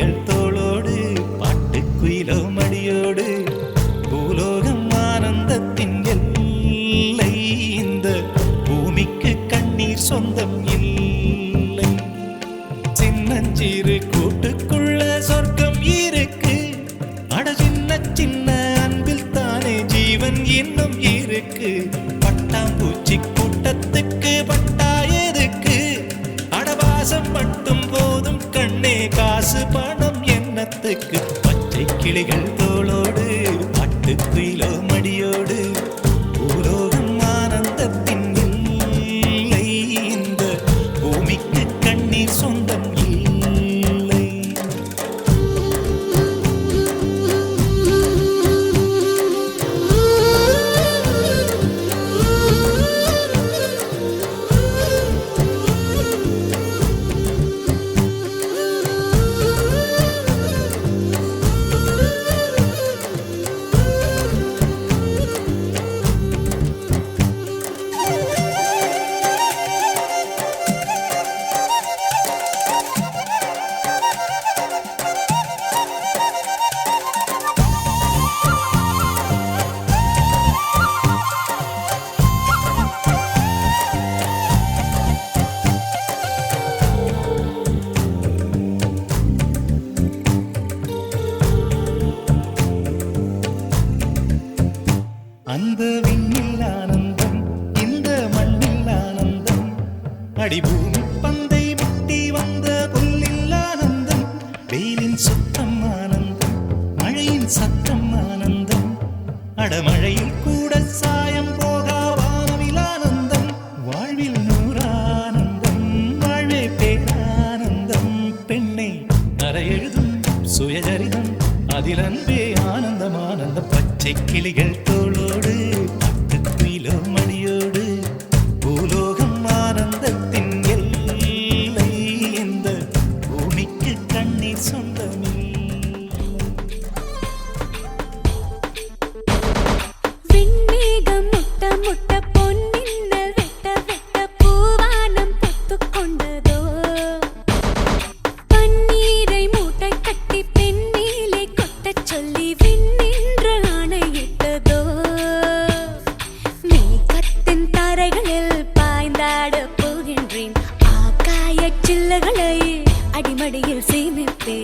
கிளிகள் தோளோடு பாட்டுக்குயிலோ மடியோடு பூலோகம் ஆனந்தத்தின் எல்லை. இந்த பூமிக்கு கண்ணீர் சொந்தம் இல்லை. சின்னஞ்சிறு கூட்டுக்குள்ள சொர்க்கம் இருக்கு. அட சின்ன சின்ன அன்பில் தானே ஜீவன் இன்னும் கிளிகள் சுத்தம் ஆனந்தம் மழையின் சத்தம் ஆனந்தம் அடமழையில் கூட சாயம் போகா வானவில் ஆனந்தம் வாழ்வில் நூறானந்தம் வாழ்வே பேரானந்தம். பெண்ணை அறையெழுதும் சுயசரிதம் அதில் அன்பே ஆனந்தம் ஆனந்தம் பச்சை கிளிகள் மடியில் சேமிப்பே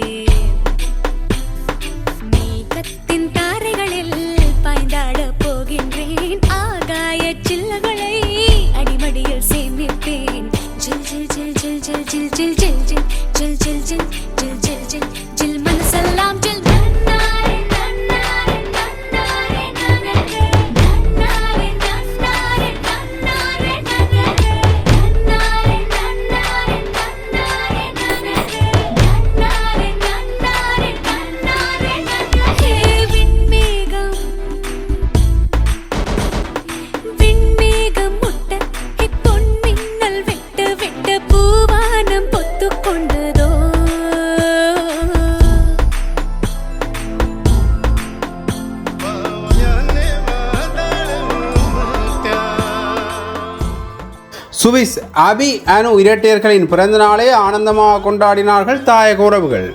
சுவிஸ் அபி அனு இரட்டையர்களின் பிறந்த நாளை ஆனந்தமாக கொண்டாடினார்கள் தாயக உறவுகள்.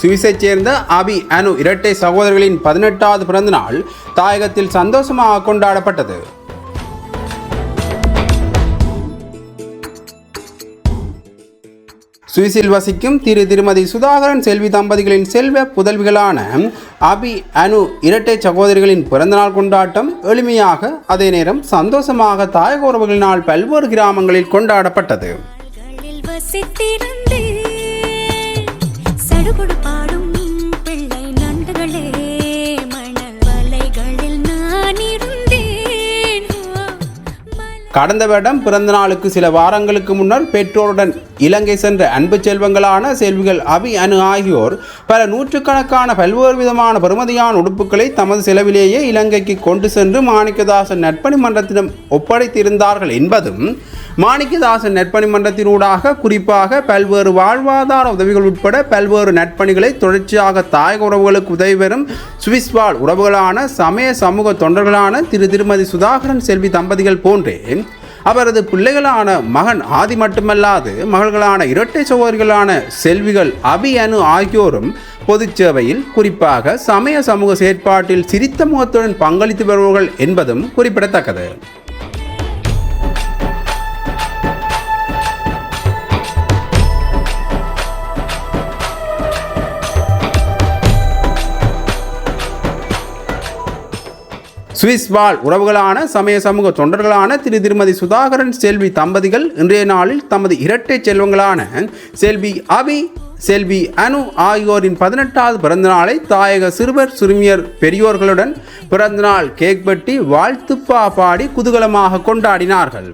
சுவிஸைச் சேர்ந்த அபி அனு இரட்டை சகோதரர்களின் பதினெட்டாவது பிறந்தநாள் தாயகத்தில் சந்தோஷமாக கொண்டாடப்பட்டது. சுவிஸில் வசிக்கும் திரு திருமதி சுதாகரன் செல்வி தம்பதிகளின் செல்வ புதல்விகளான அபி அனு இரட்டை சகோதரிகளின் பிறந்தநாள் கொண்டாட்டம் எளிமையாக அதே நேரம் சந்தோஷமாக தாயக உறவுகளினால் பல்வேறு கிராமங்களில் கொண்டாடப்பட்டது. கடந்த வருடம் பிறந்த நாளுக்கு சில வாரங்களுக்கு முன்னர் பெற்றோருடன் இலங்கை சென்ற அன்பு செல்வங்களான செல்விகள் அபி அனு ஆகியோர் பல நூற்றுக்கணக்கான பல்வேறு விதமான பெறுமதியான உடுப்புகளை தமது செலவிலேயே இலங்கைக்கு கொண்டு சென்று மாணிக்கதாசன் நற்பணி மன்றத்திடம் ஒப்படைத்திருந்தார்கள் என்பதும் மாணிக்கதாசன் நற்பணி மன்றத்தினூடாக குறிப்பாக பல்வேறு வாழ்வாதார உதவிகள் உட்பட பல்வேறு நற்பணிகளை தொடர்ச்சியாக தாயக உறவுகளுக்கு உதவி பெறும் சுவிஸ் வாழ் உறவுகளான சமய சமூக தொண்டர்களான திரு திருமதி சுதாகரன் செல்வி தம்பதிகள் போன்றே அவரது பிள்ளைகளான மகன் ஆதி மட்டுமல்லாது மகள்களான இரட்டை சகோதரிகளான செல்விகள் அபி அனு ஆகியோரும் பொதுச்சேவையில் குறிப்பாக சமய சமூக செயற்பாட்டில் சிரித்த முகத்துடன் பங்களித்து வருபவர்கள் என்பதும் குறிப்பிடத்தக்கது. சுவிஸ் வாழ் உறவுகளான சமய சமூக தொண்டர்களான திரு திருமதி சுதாகரன் செல்வி தம்பதிகள் இன்றைய நாளில் தமது இரட்டை செல்வங்களான செல்வி அபி செல்வி அனு ஆகியோரின் பதினெட்டாவது பிறந்தநாளை தாயக சிறுவர் சிறுமியர் பெரியோர்களுடன் பிறந்தநாள் கேக் வெட்டி வாழ்த்துப்பா பாடி குதூகலமாக கொண்டாடினார்கள்.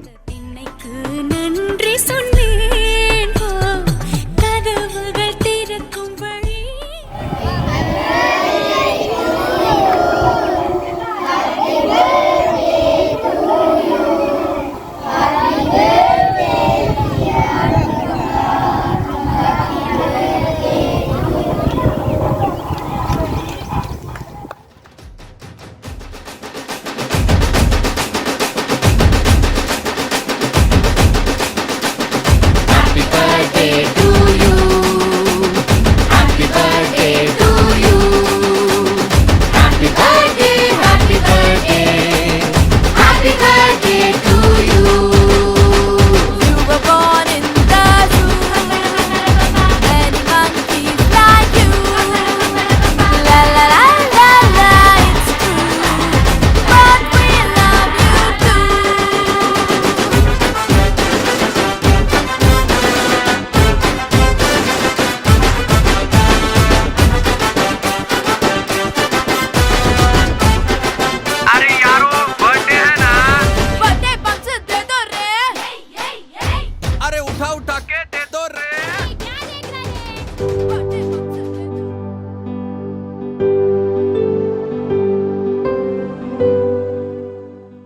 अरे उठा उठा के दे दो रे बर्थडे बक्स दे दो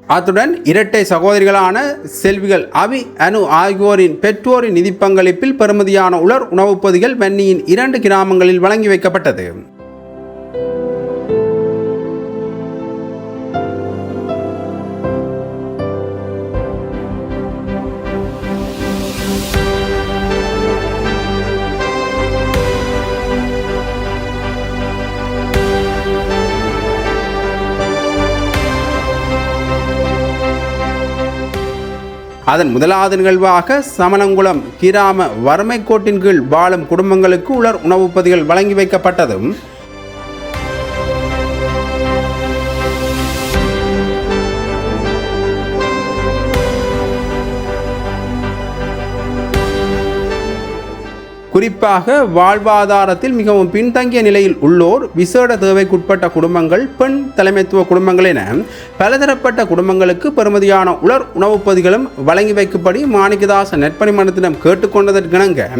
அத்துடன் இரட்டை சகோதரிகளான செல்விகள் அவி அனு ஆகியோரின் பெற்றோரின் நிதி பங்களிப்பில் பெறுமதியான உலர் உணவுப் பொதிகள் வன்னியின் இரண்டு கிராமங்களில் வழங்கி வைக்கப்பட்டது அதன் முதலாவது நிகழ்வாக சமணங்குளம் கிராம வறுமை கோட்டின் கீழ் வாழும் குடும்பங்களுக்கு உலர் உணவுப்பதிகள் வழங்கி வைக்கப்பட்டதும் குறிப்பாக வாழ்வாதாரத்தில் மிகவும் பின்தங்கிய நிலையில் உள்ளோர் விசேட தேவைக்குட்பட்ட குடும்பங்கள் பெண் தலைமைத்துவ குடும்பங்கள் என பலதரப்பட்ட குடும்பங்களுக்கு பெருமதியான உலர் உணவுப் பொதிகளும் வழங்கி வைக்கும்படி மாணிக்கதாச நெற்பணிமன்றத்திடம் கேட்டுக்கொண்டதற்கிணங்க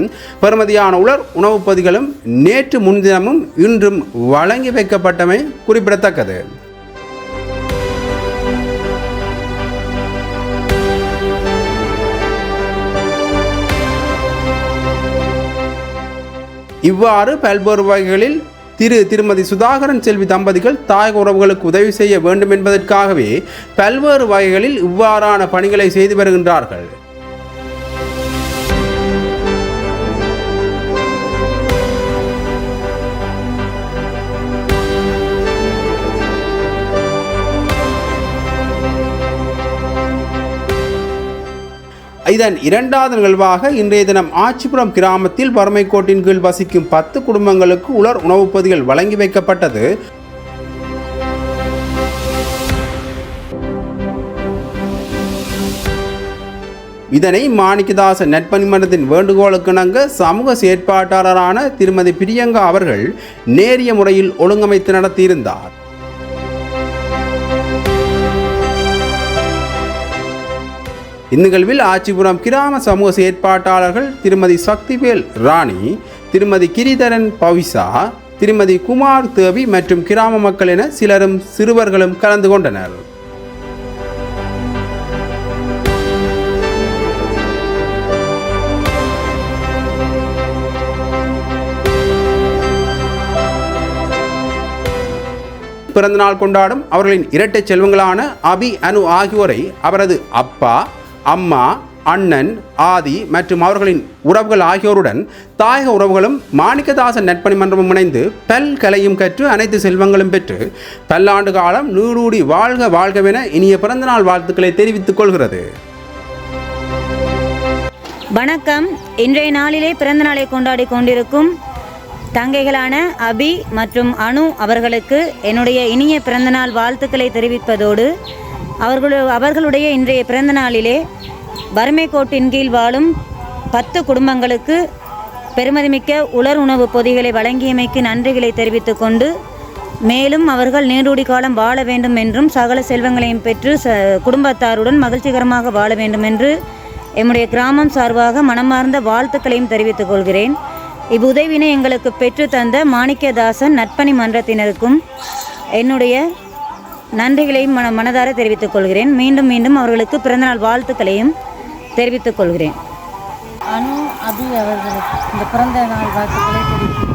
பெருமதியான உலர் உணவுப்பதிகளும் நேற்று முன்தினமும் இன்றும் வழங்கி வைக்கப்பட்டமை குறிப்பிடத்தக்கது. இவ்வாறு பல்வேறு வகைகளில் திரு திருமதி சுதாகரன் செல்வி தம்பதிகள் தாயக உறவுகளுக்கு உதவி செய்ய வேண்டும் என்பதற்காகவே பல்வேறு வகைகளில் இவ்வாறான பணிகளை செய்து வருகின்றார்கள். இதன் இரண்டாவது நிகழ்வாக இன்றைய தினம் ஆச்சிபுரம் கிராமத்தில் வறுமை கோட்டின் கீழ் வசிக்கும் பத்து குடும்பங்களுக்கு உலர் உணவுப் பொதிகள் வழங்கி வைக்கப்பட்டது. இதனை மாணிக்கதாச நட்பணிமன்றத்தின் வேண்டுகோளுக்கிணங்க சமூக செயற்பாட்டாளரான திருமதி பிரியங்கா அவர்கள் நேரிய முறையில் ஒழுங்கமைத்து நடத்தியிருந்தார். இந்நிகழ்வில் ஆச்சிபுரம் கிராம சமூக செயற்பாட்டாளர்கள் திருமதி சக்திவேல் ராணி திருமதி கிரிதரன் பவிசா திருமதி குமார் தேவி மற்றும் கிராம மக்கள் என சிலரும் சிறுவர்களும் கலந்து கொண்டனர். பிறந்தநாள் கொண்டாடும் அவர்களின் இரட்டை செல்வங்களான அபி அனு ஆகியோரை அவரது அப்பா அம்மா அண்ணன் ஆதி மற்றும் அவர்களின் உறவுகள் ஆகியோருடன் தாயக உறவுகளும் மாணிக்கதாசன் நட்பணி மன்றமும் இணைந்து பல் கலையும் கற்று அனைத்து செல்வங்களும் பெற்று பல்லாண்டு காலம் நூறூடி வாழ்க வாழ்கவென இனிய பிறந்தநாள் வாழ்த்துக்களை தெரிவித்துக் கொள்கிறது. வணக்கம். இன்றைய நாளிலே பிறந்த நாளை கொண்டாடி கொண்டிருக்கும் தங்கைகளான அபி மற்றும் அனு அவர்களுக்கு என்னுடைய இனிய பிறந்தநாள் வாழ்த்துக்களை தெரிவிப்பதோடு அவர்களு அவர்களுடைய இன்றைய பிறந்தநாளிலே வறுமை கோட்டின் கீழ் வாழும் பத்து குடும்பங்களுக்கு பெருமதிமிக்க உலர் உணவு பொதிகளை வழங்கியமைக்கு நன்றிகளை தெரிவித்து கொண்டு மேலும் அவர்கள் நீடூடி காலம் வாழ வேண்டும் என்றும் சகல செல்வங்களையும் பெற்று ச குடும்பத்தாருடன் மகிழ்ச்சிகரமாக வாழ வேண்டும் என்று எம்முடைய கிராமம் சார்பாக மனமார்ந்த வாழ்த்துக்களையும் தெரிவித்துக் கொள்கிறேன். இவ்வுதவினை எங்களுக்கு பெற்று தந்த மாணிக்கதாசன் நட்பணி மன்றத்தினருக்கும் என்னுடைய நன்றிகளையும் மன மனதார தெரிவித்துக் கொள்கிறேன். மீண்டும் மீண்டும் அவர்களுக்கு பிறந்தநாள் வாழ்த்துக்களையும் தெரிவித்துக் கொள்கிறேன். அனு அபி அவர்களுக்கு இந்த பிறந்த நாள் வாழ்த்துக்களை தெரிவித்து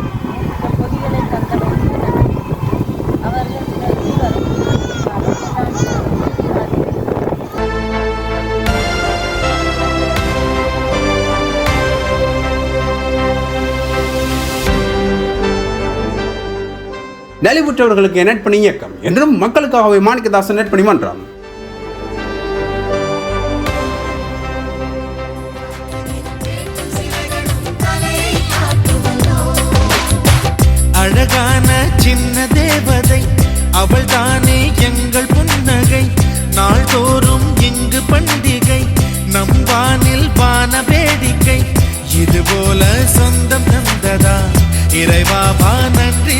நலிவுற்றவர்களுக்கு நட்பணி இயக்கம்? என்றும் மக்களுக்காகவே மாணிக்கதாசன் நெட்பணி மன்றம் அழகான சின்ன தேவதை அவள் தானே எங்கள் புன்னகை. நாள்தோறும் இங்கு பண்டிகை நம் வானில் வான வேடிக்கை. இது போல சொந்தம் தந்ததா? இறைவாவா நன்றி